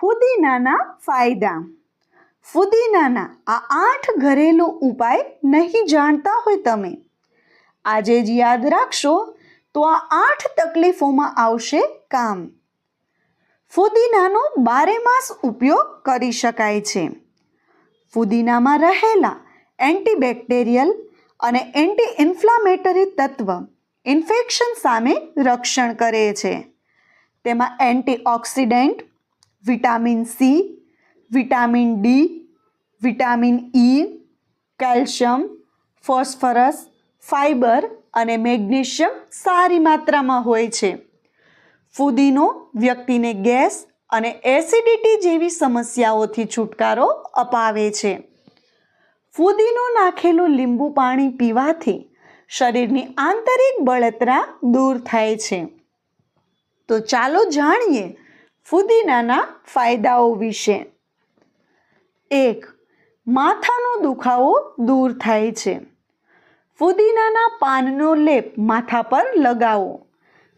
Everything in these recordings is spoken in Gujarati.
ફુદીનાના ફાયદા. ફુદીનાના આ આઠ ઘરેલું ઉપાય નહીં જાણતા હોય તમે. આજે જ યાદ રાખશો તો આ આઠ તકલીફોમાં આવશે કામ. ફુદીનાનો બારેમાસ ઉપયોગ કરી શકાય છે. ફુદીનામાં રહેલા એન્ટીબેક્ટેરિયલ અને એન્ટી ઇન્ફ્લામેટરી તત્વ ઇન્ફેક્શન સામે રક્ષણ કરે છે. તેમાં antioxidant vitamin C, vitamin D, vitamin E, calcium, phosphorus fibre અને મેગ્નેશિયમ સારી માત્રામાં હોય છે. ફુદીનો વ્યક્તિને ગેસ અને એસિડિટી જેવી સમસ્યાઓથી છુટકારો અપાવે છે. ફુદીનો નાખેલું લીંબુ પાણી પીવાથી શરીરની આંતરિક બળતરા દૂર થાય છે. તો ચાલો જાણીએ ફુદીનાના ફાયદાઓ વિશે. એક, માથાનો દુખાવો દૂર થાય છે. ફુદીનાના પાનનો લેપ માથા પર લગાવો.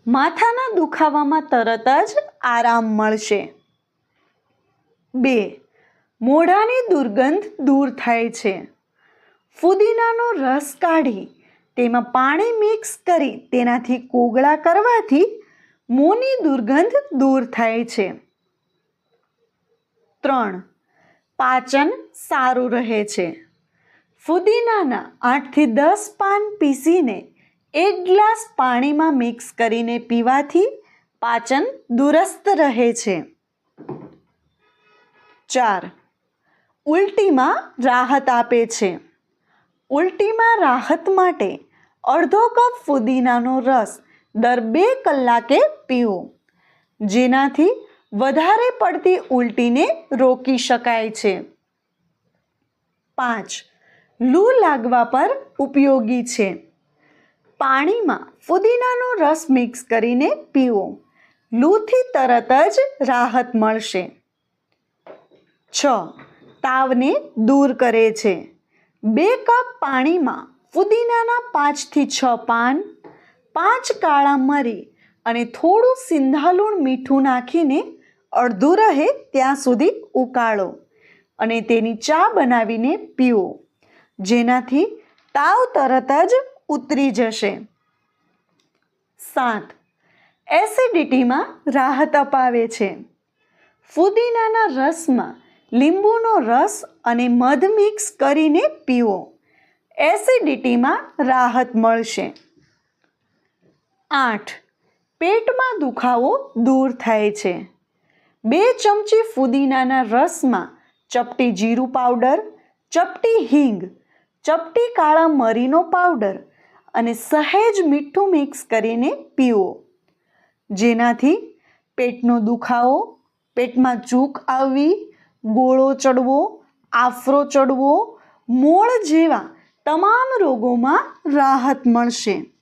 માથાના દુખાવામાં તરત જ આરામ મળશે. બે, મોઢાની દુર્ગંધ દૂર થાય છે. ફુદીનાનો રસ કાઢી તેમાં પાણી મિક્સ કરી તેનાથી કોગળા કરવાથી મોંની દુર્ગંધ દૂર થાય છે. ત્રણ. પાચન સારું રહે છે. ફુદીનાના આઠથી દસ પાન પીસીને એક ગ્લાસ પાણીમાં મિક્સ કરીને પીવાથી પાચન દુરસ્ત રહે છે. ચાર. ઉલટીમાં રાહત આપે છે. ઉલટીમાં રાહત માટે અડધો કપ ફુદીનાનો રસ દર બે કલાકે પીવો. જેનાથી વધારે પડતી ઉલટીને રોકી શકાય છે. પાંચ, લૂ લાગવા પર ઉપયોગી છે. પાણીમાં ફુદીનાનો રસ મિક્સ કરીને પીવો. લૂથી તરત જ રાહત મળશે. છ, તાવને દૂર કરે છે. બે કપ પાણીમાં ફુદીનાના પાંચથી છ પાન પાંચ કાળા મરી અને થોડું સિંધાલુણ મીઠું નાખીને અડધું રહે ત્યાં સુધી ઉકાળો અને તેની ચા બનાવીને પીવો જેનાથી તાવ તરત જ ઉતરી જશે. સાત. એસિડિટીમાં રાહત અપાવે છે. ફુદીનાના રસમાં લીંબુનો રસ અને મધ મિક્સ કરીને પીવો એસિડિટીમાં રાહત મળશે. આઠ. પેટમાં દુખાવો દૂર થાય છે. બે ચમચી ફુદીનાના રસમાં ચપટી જીરું પાવડર, ચપટી હિંગ, ચપટી કાળા મરીનો પાવડર અને સહેજ મીઠું મિક્સ કરીને પીવો. જેનાથી પેટનો દુખાવો, પેટમાં ચૂક આવવી, ગોળો ચડવો, આફરો ચડવો, મોળ જેવા તમામ રોગોમાં રાહત મળશે.